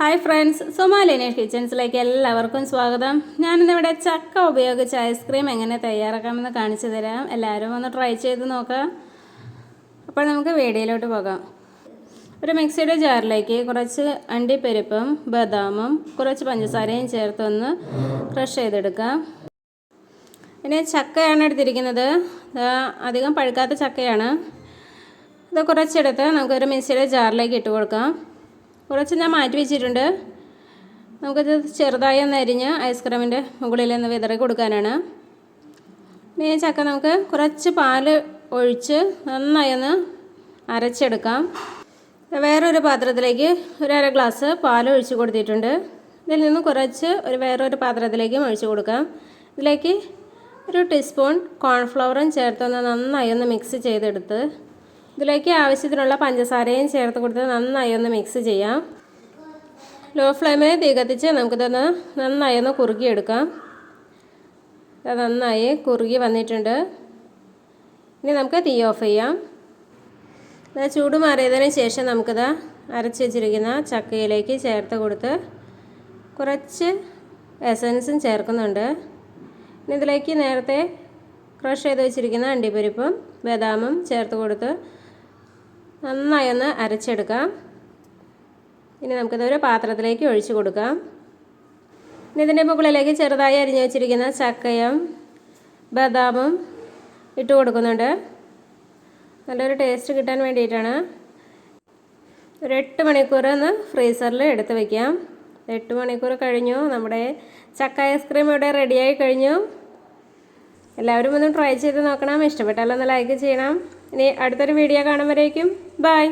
Hi friends സൊമാലിനേഷ് കിച്ചൺസിലേക്ക് എല്ലാവർക്കും സ്വാഗതം. ഞാനിന്നിവിടെ ചക്ക ഉപയോഗിച്ച് ഐസ്ക്രീം എങ്ങനെ തയ്യാറാക്കാമെന്ന് കാണിച്ചു തരാം. എല്ലാവരും ഒന്ന് ട്രൈ ചെയ്ത് നോക്കാം. അപ്പോൾ നമുക്ക് വീഡിയോയിലോട്ട് പോകാം. ഒരു മിക്സിയുടെ ജാറിലേക്ക് കുറച്ച് അണ്ടിപ്പരിപ്പും ബദാമും കുറച്ച് പഞ്ചസാരയും ചേർത്തൊന്ന് ക്രഷ് ചെയ്തെടുക്കാം. ഇനി ചക്കയാണ് എടുത്തിരിക്കുന്നത്. അധികം പഴുക്കാത്ത ചക്കയാണ്. ഇത് കുറച്ചെടുത്ത് നമുക്കൊരു മിക്സിയുടെ ജാറിലേക്ക് ഇട്ട് കൊടുക്കാം. കുറച്ച് ഞാൻ മാറ്റി വെച്ചിട്ടുണ്ട്. നമുക്കത് ചെറുതായി ഒന്ന് അരിഞ്ഞ് ഐസ്ക്രീമിന്റെ മുകളിൽ ഒന്ന് വിതറി കൊടുക്കാനാണ്. ഈ ചക്ക നമുക്ക് കുറച്ച് പാൽ ഒഴിച്ച് നന്നായി ഒന്ന് അരച്ചെടുക്കാം. വേറൊരു പാത്രത്തിലേക്ക് ഒരു അര ഗ്ലാസ് പാൽ ഒഴിച്ച് കൊടുത്തിട്ടുണ്ട്. ഇതിൽ നിന്ന് കുറച്ച് ഒരു വേറൊരു പാത്രത്തിലേക്കും ഒഴിച്ച് കൊടുക്കാം. ഇതിലേക്ക് ഒരു ടീസ്പൂൺ കോൺഫ്ലവറും ചേർത്തൊന്ന് നന്നായി ഒന്ന് മിക്സ് ചെയ്തെടുത്ത് ഇതിലേക്ക് ആവശ്യത്തിനുള്ള പഞ്ചസാരയും ചേർത്ത് കൊടുത്ത് നന്നായി ഒന്ന് മിക്സ് ചെയ്യാം. ലോ ഫ്ലെയിമിൽ തീ കത്തിച്ച് നമുക്കിതൊന്ന് നന്നായി ഒന്ന് കുറുകിയെടുക്കാം. നന്നായി കുറുകി വന്നിട്ടുണ്ട്. ഇനി നമുക്ക് തീ ഓഫ് ചെയ്യാം. ഇത് ചൂട് മാറിയതിന് ശേഷം നമുക്കിത് അരച്ച് വെച്ചിരിക്കുന്ന ചക്കയിലേക്ക് ചേർത്ത് കൊടുത്ത് കുറച്ച് എസൻസും ചേർക്കുന്നുണ്ട്. ഇനി ഇതിലേക്ക് നേരത്തെ ക്രഷ് ചെയ്ത് വെച്ചിരിക്കുന്ന അണ്ടിപ്പരിപ്പും ബദാമും ചേർത്ത് കൊടുത്ത് നന്നായി ഒന്ന് അരച്ചെടുക്കാം. ഇനി നമുക്കിത് ഒരു പാത്രത്തിലേക്ക് ഒഴിച്ചു കൊടുക്കാം. ഇനി ഇതിന്റെ മുകളിലേക്ക് ചെറുതായി അരിഞ്ഞു വെച്ചിരിക്കുന്ന ചക്കയും ബദാമും ഇട്ട് കൊടുക്കുന്നുണ്ട്. നല്ലൊരു ടേസ്റ്റ് കിട്ടാൻ വേണ്ടിയിട്ടാണ്. ഒരു എട്ട് മണിക്കൂർ ഒന്ന് ഫ്രീസറിൽ എടുത്ത് വയ്ക്കാം എട്ട് മണിക്കൂർ കഴിഞ്ഞു. നമ്മുടെ ചക്ക ഐസ്ക്രീം ഇവിടെ റെഡിയായി കഴിഞ്ഞു. എല്ലാവരും ഒന്ന് ട്രൈ ചെയ്ത് നോക്കണം. ഇഷ്ടപ്പെട്ടാലൊന്ന് ലൈക്ക് ചെയ്യണം. ഇനി അടുത്തൊരു വീഡിയോ കാണുമ്പോഴേക്കും. ബൈ